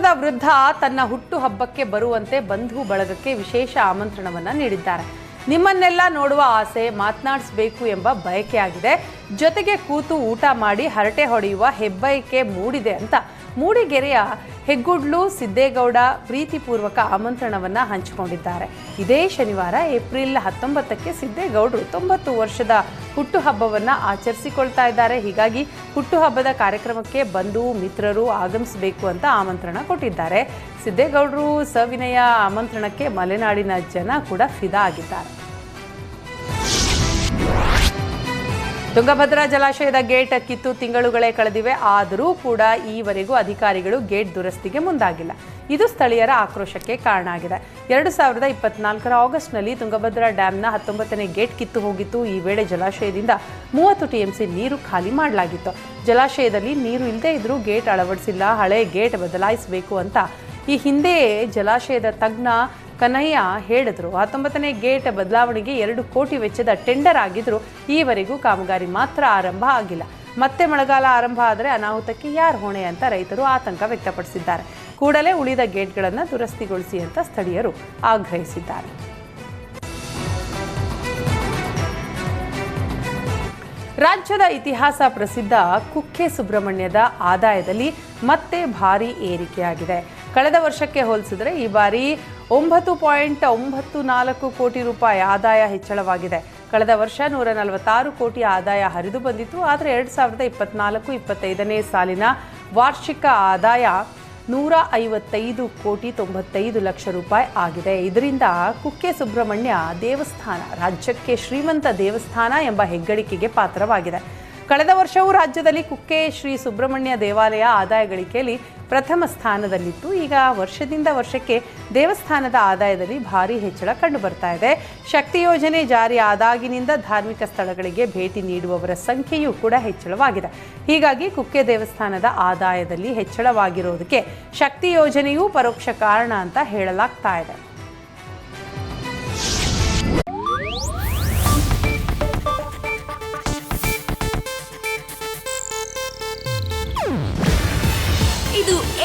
ವರ್ಷದ ವೃದ್ಧ ತನ್ನ ಹುಟ್ಟು ಹಬ್ಬಕ್ಕೆ ಬರುವಂತೆ ಬಂಧು ಬಳಗಕ್ಕೆ ವಿಶೇಷ ಆಮಂತ್ರಣವನ್ನ ನೀಡಿದ್ದಾರೆ. ನಿಮ್ಮನ್ನೆಲ್ಲ ನೋಡುವ ಆಸೆ ಮಾತನಾಡಿಸಬೇಕು ಎಂಬ ಬಯಕೆ ಆಗಿದೆ ಜೊತೆಗೆ ಕೂತು ಊಟ ಮಾಡಿ ಹರಟೆ ಹೊಡೆಯುವ ಹೆಬ್ಬಯಕೆ ಮೂಡಿದೆ ಅಂತ ಮೂಡಿಗೆರೆಯ ಹೆಗ್ಗುಡ್ಲು ಸಿದ್ದೇಗೌಡ ಪ್ರೀತಿಪೂರ್ವಕ ಆಮಂತ್ರಣವನ್ನ ಹಂಚಿಕೊಂಡಿದ್ದಾರೆ. ಇದೇ ಶನಿವಾರ ಏಪ್ರಿಲ್ ಹತ್ತೊಂಬತ್ತಕ್ಕೆ ಸಿದ್ದೇಗೌಡರು ತೊಂಬತ್ತು ವರ್ಷದ ಹುಟ್ಟುಹಬ್ಬವನ್ನು ಆಚರಿಸಿಕೊಳ್ತಾ ಇದ್ದಾರೆ. ಹೀಗಾಗಿ ಹುಟ್ಟುಹಬ್ಬದ ಕಾರ್ಯಕ್ರಮಕ್ಕೆ ಬಂಧು ಮಿತ್ರರು ಆಗಮಿಸಬೇಕು ಅಂತ ಆಮಂತ್ರಣ ಕೊಟ್ಟಿದ್ದಾರೆ. ಸಿದ್ದೇಗೌಡರು ಸವಿನಯ ಆಮಂತ್ರಣಕ್ಕೆ ಮಲೆನಾಡಿನ ಜನ ಕೂಡ ಫಿದಾ ಆಗಿದ್ದಾರೆ. ತುಂಗಭದ್ರಾ ಜಲಾಶಯದ ಗೇಟ್ ಕಿತ್ತು ತಿಂಗಳುಗಳೇ ಕಳೆದಿವೆ. ಆದರೂ ಕೂಡ ಈವರೆಗೂ ಅಧಿಕಾರಿಗಳು ಗೇಟ್ ದುರಸ್ತಿಗೆ ಮುಂದಾಗಿಲ್ಲ. ಇದು ಸ್ಥಳೀಯರ ಆಕ್ರೋಶಕ್ಕೆ ಕಾರಣ ಆಗಿದೆ. ಎರಡು ಸಾವಿರದ ಇಪ್ಪತ್ನಾಲ್ಕರ ಆಗಸ್ಟ್ನಲ್ಲಿ ತುಂಗಭದ್ರಾ ಡ್ಯಾಂನ ಹತ್ತೊಂಬತ್ತನೇ ಗೇಟ್ ಕಿತ್ತು ಹೋಗಿತ್ತು. ಈ ವೇಳೆ ಜಲಾಶಯದಿಂದ ಮೂವತ್ತು ಟಿಎಂಸಿ ನೀರು ಖಾಲಿ ಮಾಡಲಾಗಿತ್ತು. ಜಲಾಶಯದಲ್ಲಿ ನೀರು ಇಲ್ಲದೇ ಇದ್ರೂ ಗೇಟ್ ಅಳವಡಿಸಿಲ್ಲ. ಹಳೆ ಗೇಟ್ ಬದಲಾಯಿಸಬೇಕು ಅಂತ ಈ ಹಿಂದೆಯೇ ಜಲಾಶಯದ ತಜ್ಞ ಕನ್ನಯ್ಯ ಹೇಳಿದ್ರು, ಹತ್ತೊಂಬತ್ತನೇ ಗೇಟ್ ಬದಲಾವಣೆಗೆ ಎರಡು ಕೋಟಿ ವೆಚ್ಚದ ಟೆಂಡರ್ ಆಗಿದ್ರು, ಈವರೆಗೂ ಕಾಮಗಾರಿ ಮಾತ್ರ ಆರಂಭ ಆಗಿಲ್ಲ. ಮತ್ತೆ ಮಳೆಗಾಲ ಆರಂಭ ಆದರೆ ಅನಾಹುತಕ್ಕೆ ಯಾರು ಹೊಣೆ ಅಂತ ರೈತರು ಆತಂಕ ವ್ಯಕ್ತಪಡಿಸಿದ್ದಾರೆ. ಕೂಡಲೇ ಉಳಿದ ಗೇಟ್ಗಳನ್ನು ದುರಸ್ತಿಗೊಳಿಸಿ ಅಂತ ಸ್ಥಳೀಯರು ಆಗ್ರಹಿಸಿದ್ದಾರೆ. ರಾಜ್ಯದ ಇತಿಹಾಸ ಪ್ರಸಿದ್ಧ ಕುಕ್ಕೆ ಸುಬ್ರಹ್ಮಣ್ಯದ ಆದಾಯದಲ್ಲಿ ಮತ್ತೆ ಭಾರಿ ಏರಿಕೆಯಾಗಿದೆ. ಕಳೆದ ವರ್ಷಕ್ಕೆ ಹೋಲಿಸಿದರೆ ಈ ಬಾರಿ ಒಂಬತ್ತು ಪಾಯಿಂಟ್ ಒಂಬತ್ತು ನಾಲ್ಕು ಕೋಟಿ ರೂಪಾಯಿ ಆದಾಯ ಹೆಚ್ಚಳವಾಗಿದೆ. ಕಳೆದ ವರ್ಷ ನೂರ ನಲವತ್ತಾರು ಕೋಟಿ ಆದಾಯ ಹರಿದು ಬಂದಿತ್ತು. ಆದರೆ ಎರಡು ಸಾವಿರದ ಇಪ್ಪತ್ನಾಲ್ಕು ಇಪ್ಪತ್ತೈದನೇ ಸಾಲಿನ ವಾರ್ಷಿಕ ಆದಾಯ ನೂರ ಐವತ್ತೈದು ಕೋಟಿ ತೊಂಬತ್ತೈದು ಲಕ್ಷ ರೂಪಾಯಿ ಆಗಿದೆ. ಇದರಿಂದ ಕುಕ್ಕೆ ಸುಬ್ರಹ್ಮಣ್ಯ ದೇವಸ್ಥಾನ, ರಾಜ್ಯಕ್ಕೆ ಶ್ರೀಮಂತ ದೇವಸ್ಥಾನ ಎಂಬ ಹೆಗ್ಗಳಿಕೆಗೆ ಪಾತ್ರವಾಗಿದೆ. ಕಳೆದ ವರ್ಷವೂ ರಾಜ್ಯದಲ್ಲಿ ಕುಕ್ಕೆ ಶ್ರೀ ಸುಬ್ರಹ್ಮಣ್ಯ ದೇವಾಲಯ ಆದಾಯ ಗಳಿಕೆಯಲ್ಲಿ ಪ್ರಥಮ ಸ್ಥಾನದಲ್ಲಿತ್ತು. ಈಗ ವರ್ಷದಿಂದ ವರ್ಷಕ್ಕೆ ದೇವಸ್ಥಾನದ ಆದಾಯದಲ್ಲಿ ಭಾರಿ ಹೆಚ್ಚಳ ಕಂಡು ಬರ್ತಾ ಇದೆ. ಶಕ್ತಿ ಯೋಜನೆ ಜಾರಿ ಆದಾಗಿನಿಂದ ಧಾರ್ಮಿಕ ಸ್ಥಳಗಳಿಗೆ ಭೇಟಿ ನೀಡುವವರ ಸಂಖ್ಯೆಯೂ ಕೂಡ ಹೆಚ್ಚಳವಾಗಿದೆ. ಹೀಗಾಗಿ ಕುಕ್ಕೆ ದೇವಸ್ಥಾನದ ಆದಾಯದಲ್ಲಿ ಹೆಚ್ಚಳವಾಗಿರೋದಕ್ಕೆ ಶಕ್ತಿ ಯೋಜನೆಯೂ ಪರೋಕ್ಷ ಕಾರಣ ಅಂತ ಹೇಳಲಾಗ್ತಾ ಇದೆ.